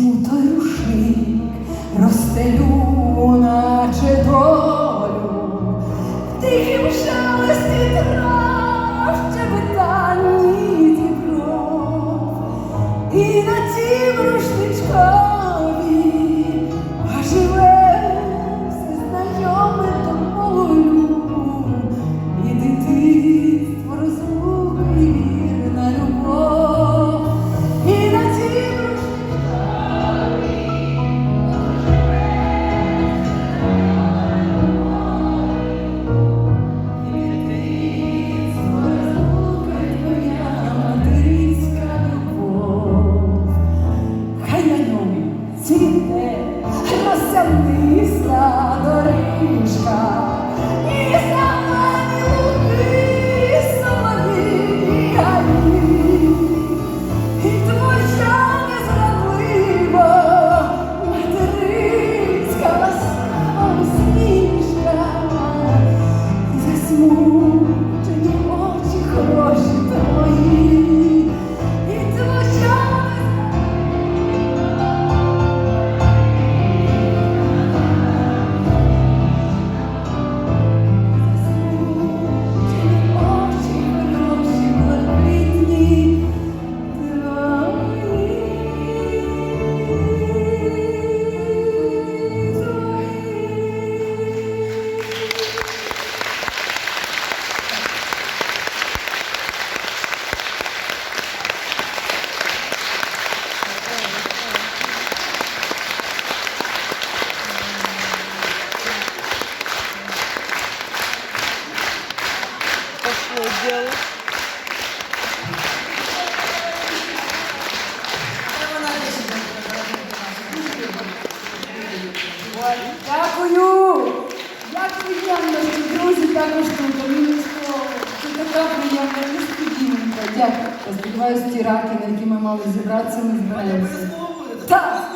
Візьму той рушник, розстелю, наче долю, в тихім розсямниста доріжка, Пошло. Дякую! Як приємно, що друзі також тут. Домінічко, це така приємна несподіванка. Дякую. Я сподіваюся, ті раки, на які ми мали зібратися, ми зберемося. Так,